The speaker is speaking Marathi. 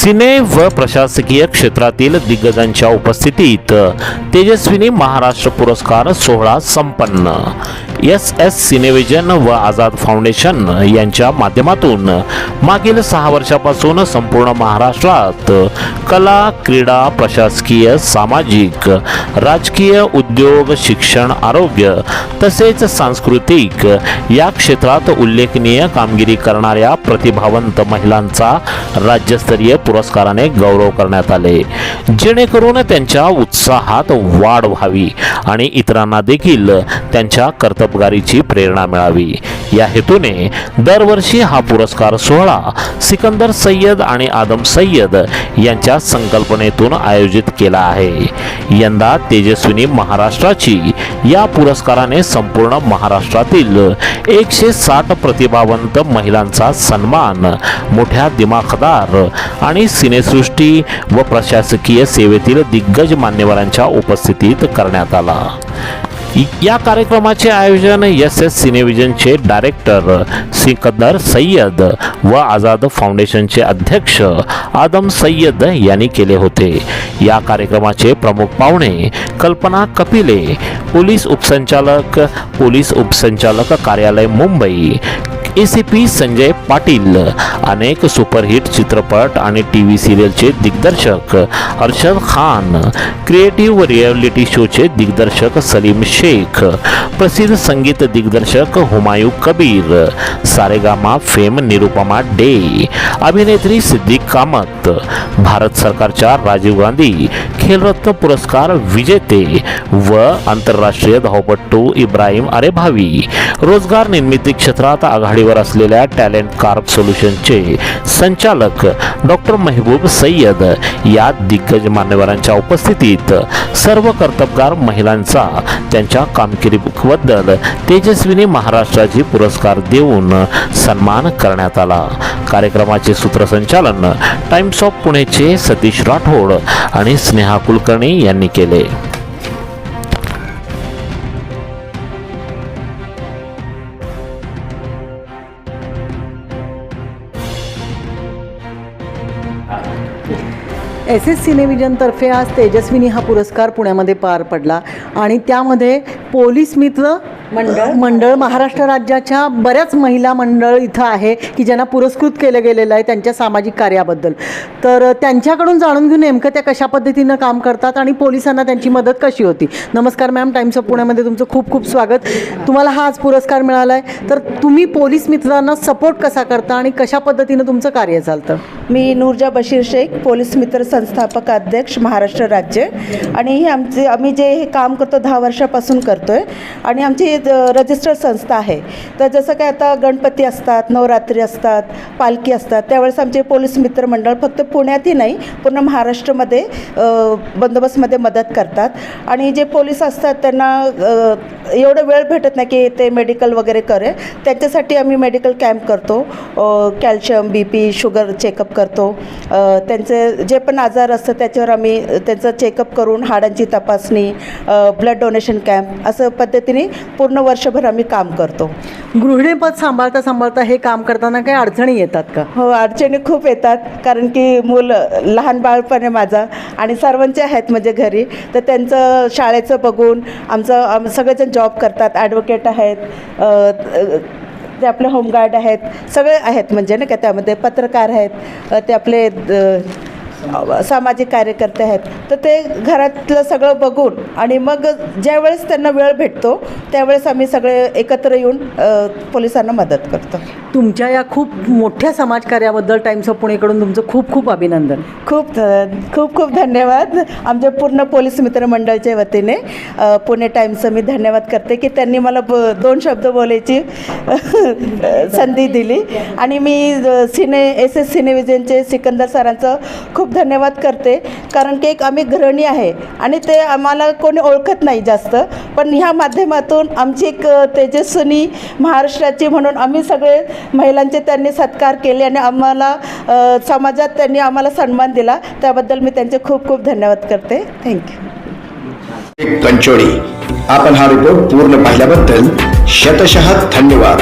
सिने व प्रशासकीय क्षेत्रातील दिग्गजांच्या उपस्थितीत तेजस्विनी महाराष्ट्र पुरस्कार सोहळा संपन्न. एस एस सिनेविजन व आझाद फाउंडेशन यांच्या माध्यमातून मागील सहा वर्षापासून संपूर्ण महाराष्ट्रात कला क्रीडा प्रशासकीय सामाजिक राजकीय उद्योग शिक्षण आरोग्य तसेच सांस्कृतिक या क्षेत्रात उल्लेखनीय कामगिरी करणाऱ्या प्रतिभावंत महिलांचा राज्यस्तरीय पुरस्काराने गौरव करण्यात आले. जेणेकरून त्यांच्या उत्साहात वाढ व्हावी आणि इतरांना देखील त्यांच्या कर्तव्य कर्तबगारीची प्रेरणा मिळावी. या हेतूने दरवर्षी हा पुरस्कार सोहळा सिकंदर सय्यद आणि आदम सय्यद यांच्या संकल्पनेतून आयोजित केला आहे. यंदा तेजस्विनी महाराष्ट्राची या पुरस्काराने संपूर्ण महाराष्ट्रातील एकशे साठ प्रतिभावंत महिलांचा सन्मान मोठ्या दिमाखदार आणि सिनेसृष्टी व प्रशासकीय सेवेतील दिग्गज मान्यवरांच्या उपस्थितीत करण्यात आला. या कार्यक्रमाचे आयोजन एस एस सिनेविजनचे डायरेक्टर सिकंदर सय्यद व आझाद फाउंडेशनचे अध्यक्ष आदम सय्यद यांनी केले होते. या कार्यक्रमाचे प्रमुख पाहुणे कल्पना कपिले पोलीस उपसंचालक पोलीस उपसंचालक कार्यालय मुंबई एसीपी संजय पाटील. अनेक सुपरहिट चित्रपट आणि टी व्ही सिरियलचे दिग्दर्शक. अर्शद खान. क्रिएटिव्ह रिॲलिटी शोचे दिग्दर्शक सलीम शेख. प्रसिद्ध संगीत दिग्दर्शक हुमायूं कबीर. Saregama fame Nirupama day. अभिनेत्री सिद्दीक कामत. भारत सरकारच्या राजीव गांधी. खेलरत्न पुरस्कार विजेते व आंतरराष्ट्रीय धावपट्टू इब्राहिम अरेभावी. रोजगार निर्मिती क्षेत्रात आघाडी आघाडीवर असलेल्या टॅलेंट कार्प सोल्युशनचे संचालक डॉक्टर मेहबूब सय्यद या दिग्गज मान्यवरांच्या उपस्थितीत सर्व कर्तबगार महिलांचा त्यांच्या कामगिरीबद्दल तेजस्विनी महाराष्ट्राची पुरस्कार देऊन सन्मान करण्यात आला. कार्यक्रमाचे सूत्रसंचालन टाइम्स ऑफ पुणेचे सतीश राठोड आणि स्नेहा कुलकर्णी यांनी केले. एस एस सिनेविजनतर्फे आज तेजस्विनी हा पुरस्कार पुण्यामध्ये पार पडला. आणि त्यामध्ये पोलीस मित्र मंडळ? मंडळ महाराष्ट्र राज्याच्या बऱ्याच महिला मंडळ इथं आहे की ज्यांना पुरस्कृत केलं गेलेलं आहे त्यांच्या सामाजिक कार्याबद्दल. तर त्यांच्याकडून जाणून घेऊन नेमकं त्या कशा पद्धतीनं काम करतात आणि पोलिसांना त्यांची मदत कशी होती? नमस्कार मॅम टाइम्स ऑफ पुण्यामध्ये तुमचं खूप खूप स्वागत. तुम्हाला हा आज पुरस्कार मिळाला आहे तर तुम्ही पोलीस मित्रांना सपोर्ट कसा करता आणि कशा पद्धतीनं तुमचं कार्य चालतं? मी नूरजा बशीर शेख पोलीस मित्र संस्थापक अध्यक्ष महाराष्ट्र राज्य. आणि ही आमचे आम्ही जे हे काम करतो दहा वर्षापासून करतो आहे आणि आमची रजिस्टर संस्था आहे. तर जसं काय आता गणपती असतात नवरात्री असतात पालखी असतात त्यावेळेस आमचे पोलीस मित्र मंडळ फक्त पुण्यातही नाही पूर्ण महाराष्ट्रामध्ये बंदोबस्तमध्ये मदत करतात. आणि जे पोलीस असतात त्यांना एवढं वेळ भेटत नाही की ते मेडिकल वगैरे करे त्यांच्यासाठी आम्ही मेडिकल कॅम्प करतो. Calcium B P sugar checkup करतो. त्यांचे जे पण आजार असतं त्याच्यावर आम्ही त्यांचं चेकअप करून हाडांची तपासणी ब्लड डोनेशन कॅम्प असं पद्धतीने पूर्ण वर्षभर आम्ही काम करतो. गृहिणीपद सांभाळता सांभाळता हे काम करताना काही अडचणी येतात का? हो अडचणी खूप येतात कारण की मुलं लहान बाळपण आहे माझा आणि सर्वांचे आहेत म्हणजे घरी. तर त्यांचं शाळेचं बघून आमचं आम सगळेजण जॉब करतात ॲडव्होकेट आहेत ते आपले होमगार्ड आहेत सगळे आहेत म्हणजे नाही का त्यामध्ये पत्रकार आहेत ते आपले सामाजिक कार्यकर्ते आहेत. तर ते घरातलं सगळं बघून आणि मग ज्यावेळेस त्यांना वेळ भेटतो त्यावेळेस आम्ही सगळे एकत्र येऊन पोलिसांना मदत करतो. तुमच्या या खूप मोठ्या समाजकार्याबद्दल टाइम्स ऑफ पुणेकडून तुमचं खूप खूप अभिनंदन. खूप खूप खूप धन्यवाद. आमच्या पूर्ण पोलीस मित्र मंडळाच्या वतीने पुणे टाईम्सचं मी धन्यवाद करते की त्यांनी मला ब दोन शब्द बोलायची संधी दिली. आणि मी सिने एस एस सिनेविजनचे सिकंदर सरांचं खूप धन्यवाद करते कारण की एक आम्ही गृहिणी आहे आणि ते आम्हाला कोणी ओळखत नाही जास्त. पण ह्या माध्यमातून आमची एक तेजस्विनी महाराष्ट्राची म्हणून आम्ही सगळे महिलांचे त्यांनी सत्कार केले आणि आम्हाला समाजात त्यांनी आम्हाला सन्मान दिला. त्याबद्दल मी त्यांचे खूप खूप धन्यवाद करते. Thank you Kancholi. आपण हा रिपोर्ट पूर्ण पाहिल्याबद्दल शतशः धन्यवाद.